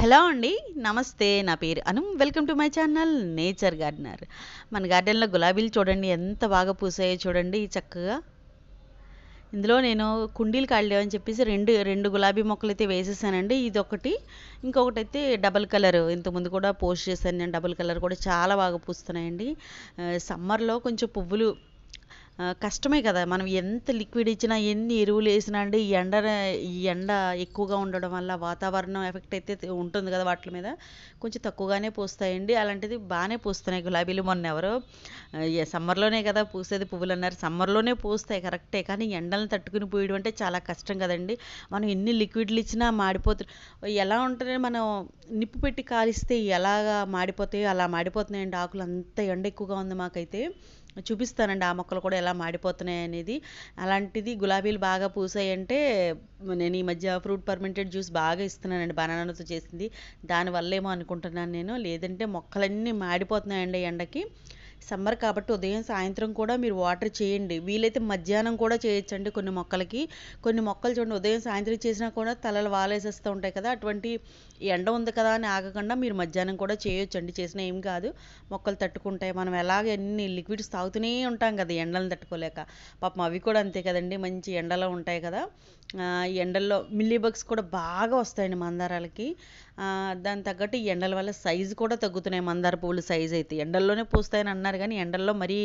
Hello అండి నమస్తే నా పేరు Anu welcome to my channel nature gardener. మన గార్డెన్లో గులాబీలు చూడండి ఎంత బాగా పూసాయో చూడండి చక్కగా. ఇందులో నేను కుండీలు కాళ్ళేవని చెప్పేసి రెండు రెండు గులాబీ మొక్కలు అయితే వేసేసానండి. ఇది ఒకటి ఇంకొకటి అయితే డబల్ కలర్. ఇంతకుముందు కూడా పోస్ట్ చేశాను నేను డబల్ కలర్ కూడా చాలా బాగా పూస్తున్నాయండి. సమ్మర్లో కొంచెం పువ్వులు కష్టమే కదా. మనం ఎంత లిక్విడ్ ఇచ్చినా ఎన్ని ఎరువులు వేసినా అండి ఈ ఎండ ఈ ఎండ ఎక్కువగా ఉండడం వల్ల వాతావరణం ఎఫెక్ట్ అయితే ఉంటుంది కదా వాటి మీద. కొంచెం తక్కువగానే పూస్తాయండి. అలాంటిది బాగానే పూస్తున్నాయి గులాబీలు మొన్న ఎవరో సమ్మర్లోనే కదా పూసేది పువ్వులు అన్నారు. సమ్మర్లోనే పూస్తాయి కరెక్టే. కానీ ఎండలను తట్టుకుని పూయడం అంటే చాలా కష్టం కదండి. మనం ఎన్ని లిక్విడ్లు ఇచ్చినా మాడిపోతున్నాయి ఎలా ఉంటుంది మనం నిప్పు పెట్టి కాలిస్తే ఎలాగా మాడిపోతాయో అలా మాడిపోతున్నాయండి. ఆకులు అంత ఎండ ఎక్కువగా ఉంది మాకైతే. చూపిస్తానండి. ఆ మొక్కలు కూడా ఎలా మాడిపోతున్నాయి అనేది. అలాంటిది గులాబీలు బాగా పూసాయంటే నేను ఈ మధ్య ఫ్రూట్ పర్మెంటెడ్ జ్యూస్ బాగా ఇస్తున్నానండి. బనానాతో చేసింది. దానివల్లేమో అనుకుంటున్నాను నేను. లేదంటే మొక్కలన్నీ మాడిపోతున్నాయండి ఎండకి. సమ్మర్ కాబట్టి ఉదయం సాయంత్రం కూడా మీరు వాటర్ చేయండి. వీలైతే మధ్యాహ్నం కూడా చేయొచ్చండి కొన్ని మొక్కలకి. కొన్ని మొక్కలు చూడండి ఉదయం సాయంత్రం చేసినా కూడా తలలు వాలేసేస్తూ ఉంటాయి కదా. అటువంటి ఎండ ఉంది కదా అని ఆగకుండా మీరు మధ్యాహ్నం కూడా చేయొచ్చండి. చేసినా ఏం కాదు. మొక్కలు తట్టుకుంటాయి. మనం ఎలాగ ఎన్ని లిక్విడ్స్ తాగుతూనే ఉంటాం కదా ఎండలను తట్టుకోలేక. పాపం అవి కూడా అంతే కదండి. మంచి ఎండలో ఉంటాయి కదా. ఎండల్లో మిల్లీ బగ్స్ కూడా బాగా వస్తాయండి మందారాలకి. దాని తగ్గట్టు ఈ ఎండల వల్ల సైజు కూడా తగ్గుతున్నాయి. మందార పువ్వులు సైజ్ అయితే. ఎండల్లోనే పూస్తాయని అన్నారు కానీ ఎండల్లో మరీ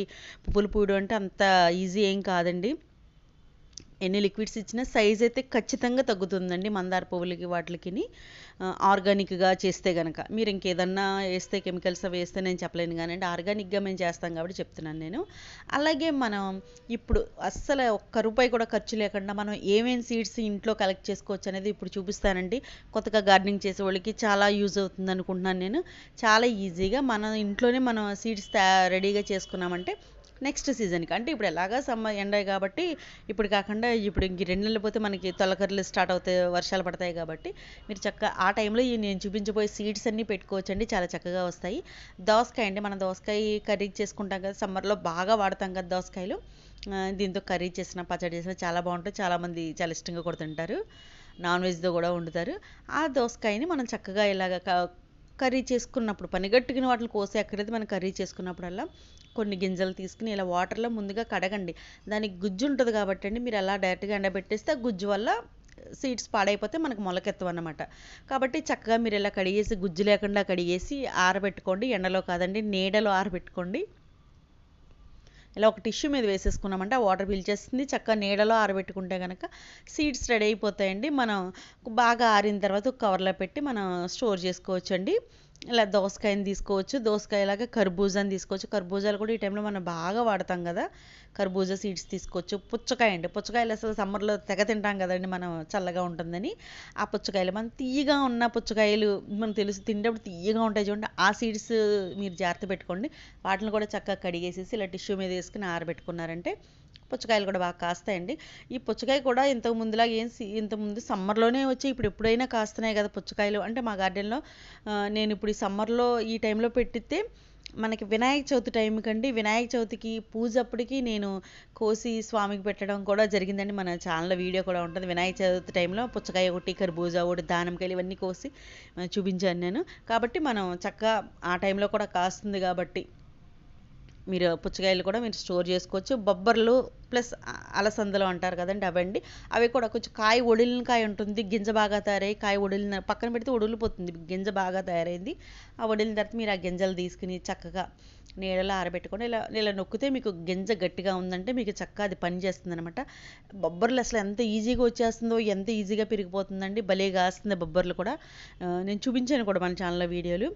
పువ్వులు పూయడం అంటే అంత ఈజీ ఏం కాదండి. ఎన్ని లిక్విడ్స్ ఇచ్చినా సైజ్ అయితే ఖచ్చితంగా తగ్గుతుందండి మందార పువ్వులకి వాటికి ఆర్గానిక్గా చేస్తే కనుక మీరు ఇంకేదన్నా వేస్తే కెమికల్స్ అవి వేస్తే నేను చెప్పలేను కానీ ఆర్గానిక్గా మేము చేస్తాం కాబట్టి చెప్తున్నాను నేను. అలాగే మనం ఇప్పుడు అస్సలు ఒక్క రూపాయి కూడా ఖర్చు లేకుండా మనం ఏమేమి సీడ్స్ ఇంట్లో కలెక్ట్ చేసుకోవచ్చు అనేది ఇప్పుడు చూపిస్తానండి. కొత్తగా గార్డెనింగ్ చేసే వాళ్ళకి చాలా యూజ్ అవుతుంది అనుకుంటున్నాను నేను. చాలా ఈజీగా మన ఇంట్లోనే మనం సీడ్స్ రెడీగా చేసుకున్నామంటే నెక్స్ట్ సీజన్కి. అంటే ఇప్పుడు ఎలాగా సమ్మర్ ఎండ కాబట్టి ఇప్పుడు కాకుండా ఇప్పుడు ఇంక రెండు నెలలు పోతే మనకి తొలకర్లు స్టార్ట్ అవుతాయి వర్షాలు పడతాయి కాబట్టి మీరు చక్కగా ఆ టైంలో ఈ నేను చూపించబోయే సీడ్స్ అన్నీ పెట్టుకోవచ్చండి. చాలా చక్కగా వస్తాయి. దోసకాయ అండి. మనం దోసకాయ కర్రీ చేసుకుంటాం కదా సమ్మర్లో బాగా వాడతాం కదా దోసకాయలు. దీంతో కర్రీ చేసిన పచ్చడి చేసిన చాలా బాగుంటుంది చాలామంది చాలా ఇష్టంగా కూడా తింటారు. నాన్ వెజ్తో కూడా వండుతారు. ఆ దోసకాయని మనం చక్కగా ఇలాగ క- కర్రీ చేసుకున్నప్పుడు పనిగట్టుకుని వాటిని కోసి అక్కడైతే మనం కర్రీ చేసుకున్నప్పుడల్లా కొన్ని గింజలు తీసుకుని ఇలా వాటర్లో ముందుగా కడగండి. దానికి గుజ్జు ఉంటుంది కాబట్టి అండి మీరు అలా డైరెక్ట్గా ఎండబెట్టేస్తే ఆ గుజ్జు వల్ల సీడ్స్ పాడైపోతే మనకు మొలకెత్తవు అన్నమాట. కాబట్టి చక్కగా మీరు ఇలా కడిగేసి గుజ్జు లేకుండా కడిగేసి ఆరబెట్టుకోండి. ఎండలో కాదండి నీడలో ఆరబెట్టుకోండి. ఇలా ఒక టిష్యూ మీద వేసేసుకున్నామంటే ఆ వాటర్ పీల్చేస్తుంది చక్కగా నీడలో ఆరబెట్టుకుంటే కనుక సీడ్స్ రెడీ అయిపోతాయండి. మనం బాగా ఆరిన తర్వాత కవర్లో పెట్టి మనం స్టోర్ చేసుకోవచ్చు అండి ఇలా దోసకాయని తీసుకోవచ్చు. దోసకాయలాగా కర్బూజాని తీసుకోవచ్చు. కర్బూజాలు కూడా ఈ టైంలో మనం బాగా వాడతాం కదా. కర్బూజా సీడ్స్ తీసుకోవచ్చు. పుచ్చకాయ అండి. పుచ్చకాయలు అసలు సమ్మర్లో తెగ తింటాం కదండి మనం. చల్లగా ఉంటుందని. ఆ పుచ్చకాయలు మనం తీయగా ఉన్న పుచ్చకాయలు మనం తెలుసు తినేటప్పుడు తీయగా ఉంటాయి చూడండి. ఆ సీడ్స్ మీరు జాగ్రత్త పెట్టుకోండి. వాటిని కూడా చక్కగా కడిగేసేసి ఇలా టిష్యూ మీద వేసుకుని ఆరబెట్టుకున్నారంటే పుచ్చకాయలు కూడా బాగా కాస్తాయండి. ఈ పుచ్చకాయ కూడా ఇంతకు ముందులాగా ఏం ఇంతకుముందు ముందు సమ్మర్లోనే వచ్చి ఇప్పుడు ఎప్పుడైనా కాస్తున్నాయి కదా పుచ్చకాయలు. అంటే మా గార్డెన్లో నేను ఇప్పుడు ఈ సమ్మర్లో ఈ టైంలో పెట్టితే మనకి వినాయక చవితి టైంకి అండి వినాయక చవితికి పూజ అప్పటికి నేను కోసి స్వామికి పెట్టడం కూడా జరిగిందండి. మన ఛానల్లో వీడియో కూడా ఉంటుంది. వినాయక చవితి టైంలో పుచ్చకాయ ఒకటి కర్బూజా ఒకటి దానంకాయలు ఇవన్నీ కోసి చూపించాను నేను. కాబట్టి మనం చక్కగా ఆ టైంలో కూడా కాస్తుంది కాబట్టి మీరు పుచ్చకాయలు కూడా మీరు స్టోర్ చేసుకోవచ్చు. బొబ్బర్లు ప్లస్ అలసందలు అంటారు కదండి అవండి. అవి కూడా కొంచెం కాయ ఒడిలిన కాయ ఉంటుంది. గింజ బాగా తయారై కాయ ఒడిలిన పక్కన పెడితే ఒడిలిపోతుంది. గింజ బాగా తయారైంది. ఆ ఒడిలిన తర్వాత మీరు ఆ గింజలు తీసుకుని చక్కగా నీడలో ఆరబెట్టుకొని ఇలా ఇలా నొక్కితే మీకు గింజ గట్టిగా ఉందంటే మీకు చక్క అది పని చేస్తుంది అనమాట బొబ్బర్లు అసలు ఎంత ఈజీగా వచ్చేస్తుందో ఎంత ఈజీగా పెరిగిపోతుందండి. భలే కాస్తుంది బొబ్బర్లు కూడా. నేను చూపించాను కూడా మన ఛానల్లో వీడియోలు.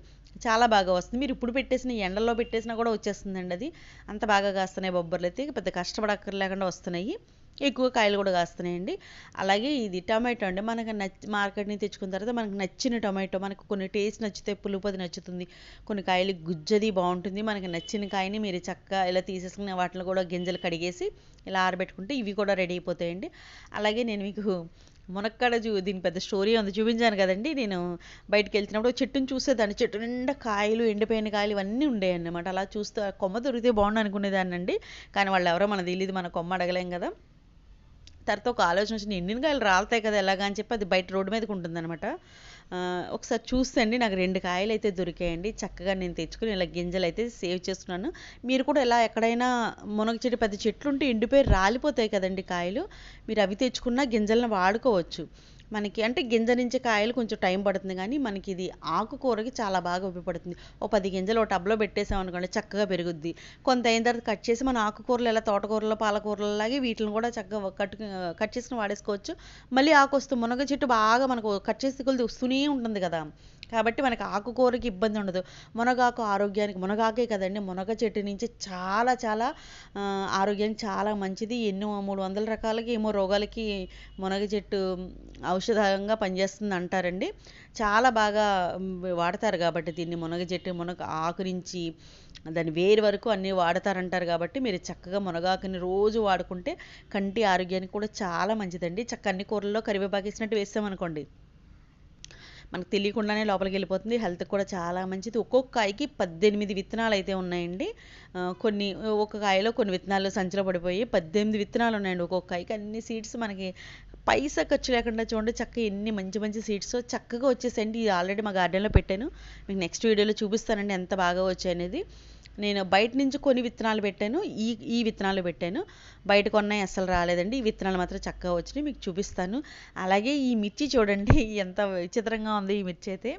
చాలా బాగా వస్తుంది. మీరు ఇప్పుడు పెట్టేసిన ఎండలో పెట్టేసినా కూడా వచ్చేస్తుందండి అది. అంత బాగా కాస్తున్నాయి బొబ్బర్లు అయితే. పెద్ద కష్టపడక్కర్లేకుండా వస్తున్నాయి. ఎక్కువ కాయలు కూడా కాస్తున్నాయండి. అలాగే ఇది టమాటో అండి. మనకు నచ్చి మార్కెట్ నుంచి తెచ్చుకున్న తర్వాత మనకు నచ్చిన టమాటో మనకు కొన్ని టేస్ట్ నచ్చితే పులుపది నచ్చుతుంది. కొన్ని కాయలు గుజ్జది బాగుంటుంది. మనకి నచ్చిన కాయని మీరు చక్కగా ఇలా తీసేసుకుని వాటిని కూడా గింజలు కడిగేసి ఇలా ఆరబెట్టుకుంటే ఇవి కూడా రెడీ అయిపోతాయండి. అలాగే నేను మీకు మునక్కాడ చూ దీని పెద్ద స్టోరీ ఉంది. చూపించాను కదండి. నేను బయటకు వెళ్తున్నప్పుడు చెట్టుని చూసేదాన్ని. చెట్టు నిండా కాయలు ఎండిపోయిన కాయలు ఇవన్నీ ఉండేవి అన్నమాట అలా చూస్తే కొమ్మ దొరికితే బాగుండు అనుకునేదాన్ని అండి కానీ వాళ్ళు ఎవరో మనకు తెలియదు మన కొమ్మ అడగలేం కదా. తర్వాత ఒక ఆలోచన వచ్చింది. ఎండిన కాయలు రాలుతాయి కదా ఎలాగా అని చెప్పి అది బయట రోడ్డు మీదకి ఉంటుందన్నమాట. ఒకసారి చూస్తండి నాకు రెండు కాయలు అయితే దొరికాయండి. చక్కగా నేను తెచ్చుకుని ఇలా గింజలు అయితే సేవ్ చేస్తున్నాను. మీరు కూడా ఇలా ఎక్కడైనా మునగ చెట్టు పెద్ద చెట్లు ఉంటే ఎండిపోయి రాలిపోతాయి కదండి కాయలు. మీరు అవి తెచ్చుకున్న గింజలను వాడుకోవచ్చు. మనకి అంటే గింజ నుంచి కాయలు కొంచెం టైం పడుతుంది కానీ మనకి ఇది ఆకుకూరకి చాలా బాగా ఉపయోగపడుతుంది. ఓ పది గింజలు ఒక టబ్లో పెట్టేసాం అనుకోండి చక్కగా పెరుగుద్ది. కొంత అయిన తర్వాత కట్ చేసి మన ఆకుకూరలు ఎలా తోటకూరలు పాలకూరలు లాగే వీటిని కూడా చక్కగా కట్ కట్ చేసుకుని వాడేసుకోవచ్చు. మళ్ళీ ఆకు వస్తుంది మునగ చెట్టు బాగా మనకు కట్ చేసి కొలిది వస్తూనే ఉంటుంది కదా. కాబట్టి మనకి ఆకుకూరకి ఇబ్బంది ఉండదు. మునగాకు ఆరోగ్యానికి మునగాకే కదండి మునగ చెట్టు నుంచి చాలా చాలా ఆరోగ్యానికి చాలా మంచిది. ఎన్నో మూడు వందల రకాలకి ఏమో రోగాలకి మునగ చెట్టు ఔషధంగా పనిచేస్తుంది అంటారండి. చాలా బాగా వాడతారు కాబట్టి దీన్ని మునగ చెట్టు మునగ ఆకు నుంచి దాని వేరు వరకు అన్నీ వాడతారంటారు కాబట్టి మీరు చక్కగా మునగాకుని రోజు వాడుకుంటే కంటి ఆరోగ్యానికి కూడా చాలా మంచిదండి. చక్క అన్ని కూరల్లో కరివేపాకు వేసినట్టు వేస్తామనుకోండి. మనకు తెలియకుండానే లోపలికి వెళ్ళిపోతుంది. హెల్త్కి కూడా చాలా మంచిది. ఒక్కొక్క కాయకి పద్దెనిమిది విత్తనాలు అయితే ఉన్నాయండి కొన్ని ఒక్కొక్క కాయలో కొన్ని విత్తనాలు సంచిలో పడిపోయి పద్దెనిమిది విత్తనాలు ఉన్నాయండి ఒక్కొక్క కాయకి. అన్ని సీడ్స్ మనకి పైసా ఖర్చు లేకుండా చూడండి చక్కగా ఎన్ని మంచి మంచి సీడ్స్ చక్కగా వచ్చేసండి ఇది ఆల్రెడీ మా గార్డెన్లో పెట్టాను. మీకు నెక్స్ట్ వీడియోలో చూపిస్తానండి ఎంత బాగా వచ్చాయి అనేది నేను బయట నుంచి కొన్ని విత్తనాలు పెట్టాను ఈ ఈ విత్తనాలు పెట్టాను. బయట కొన్నాయి అస్సలు రాలేదండి. ఈ విత్తనాలు మాత్రం చక్కగా వచ్చినాయి మీకు చూపిస్తాను. అలాగే ఈ మిర్చి చూడండి ఎంత విచిత్రంగా ఉంది ఈ మిర్చి అయితే.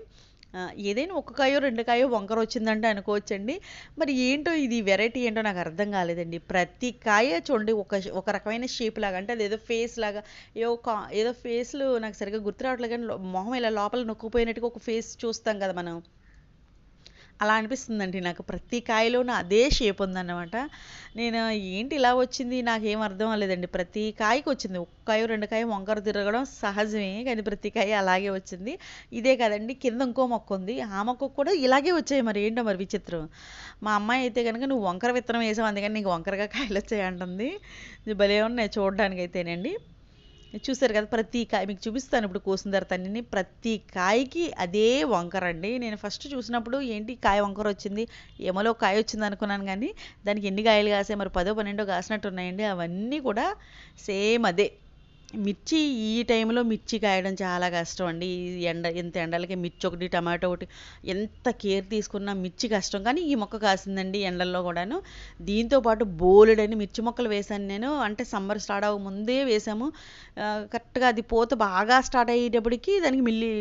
ఏదైనా ఒక్క కాయో రెండు కాయో వంకర వచ్చిందంటే అనుకోవచ్చండి. మరి ఏంటో ఇది వెరైటీ ఏంటో నాకు అర్థం కాలేదండి. ప్రతి కాయ చూడండి ఒక ఒక రకమైన షేప్ లాగా అంటే అది ఏదో ఫేస్ లాగా ఏదో కా ఏదో ఫేస్లు నాకు సరిగ్గా గుర్తు రావట్లేదు కానీ మొహం ఇలా లోపల నొక్కుపోయినట్టుగా ఒక ఫేస్ చూస్తాం కదా మనం. అలా అనిపిస్తుందండి. నాకు ప్రతి కాయలోనూ అదే షేప్ ఉందన్నమాట. నేను ఏంటి ఇలా వచ్చింది? నాకేం అర్థం అవ్వలేదండి. ప్రతి కాయకు వచ్చింది. ఒక్కాయ రెండు కాయ వంకర తిరగడం సహజమే కానీ ప్రతి కాయ అలాగే వచ్చింది. ఇదే కదండి. కింద ఇంకో మొక్క ఉంది. ఆ మొక్కకు కూడా ఇలాగే వచ్చాయి మరి. ఏంటో మరి విచిత్రం. మా అమ్మాయి అయితే కనుక నువ్వు వంకర విత్తనం వేసావు. అందుకని నీకు వంకరగా కాయలు వచ్చాయి అంటుంది. భలే ఉన్నాయి చూడడానికి అయితేనండి చూసారు కదా ప్రతి కాయ మీకు చూపిస్తాను ఇప్పుడు కోసిన తర్వాత అన్ని ప్రతి కాయకి అదే వంకర అండి. నేను ఫస్ట్ చూసినప్పుడు ఏంటి కాయ వంకర వచ్చింది? ఏమలో కాయ వచ్చింది అనుకున్నాను కానీ దానికి ఎన్ని కాయలు కాసాయి? మరి పదో పన్నెండో కాసినట్టు ఉన్నాయండి. అవన్నీ కూడా సేమ్ అదే. మిర్చి ఈ టైంలో మిర్చి కాయడం చాలా కష్టం అండి. ఈ ఎండ ఇంత ఎండలకి మిర్చి ఒకటి టమాటో ఒకటి ఎంత కేర్ తీసుకున్నా మిర్చి కష్టం. కానీ ఈ మొక్క కాసిందండి ఎండల్లో కూడాను. దీంతో పాటు బోలెడని మిర్చి మొక్కలు వేశాను నేను. అంటే సమ్మర్ స్టార్ట్ అవ్వక ముందే వేసాము కరెక్ట్గా అది పూత బాగా స్టార్ట్ అయ్యేటప్పటికి దానికి మిల్లి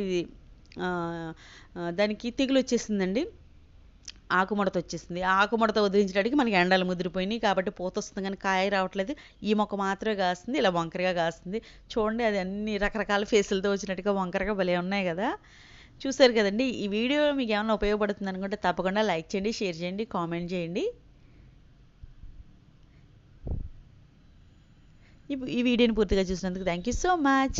దానికి తెగులు వచ్చేసిందండి. ఆకుముడత వచ్చేసింది. ఆకుముడత వదిలించడానికి మనకి ఎండలు ముదిరిపోయినాయి కాబట్టి పూత వస్తుంది కానీ కాయ రావట్లేదు. ఈ మొక్క మాత్రమే కాస్తుంది ఇలా వంకరగా కాస్తుంది. చూడండి అది అన్ని రకరకాల ఫేసులతో వచ్చినట్టుగా వంకరగా భలే ఉన్నాయి కదా. చూసారు కదండి ఈ వీడియో మీకు ఏమైనా ఉపయోగపడుతుంది అనుకుంటే తప్పకుండా లైక్ చేయండి షేర్ చేయండి కామెంట్ చేయండి. ఈ వీడియోని పూర్తిగా చూసినందుకు థ్యాంక్ యూ సో మచ్.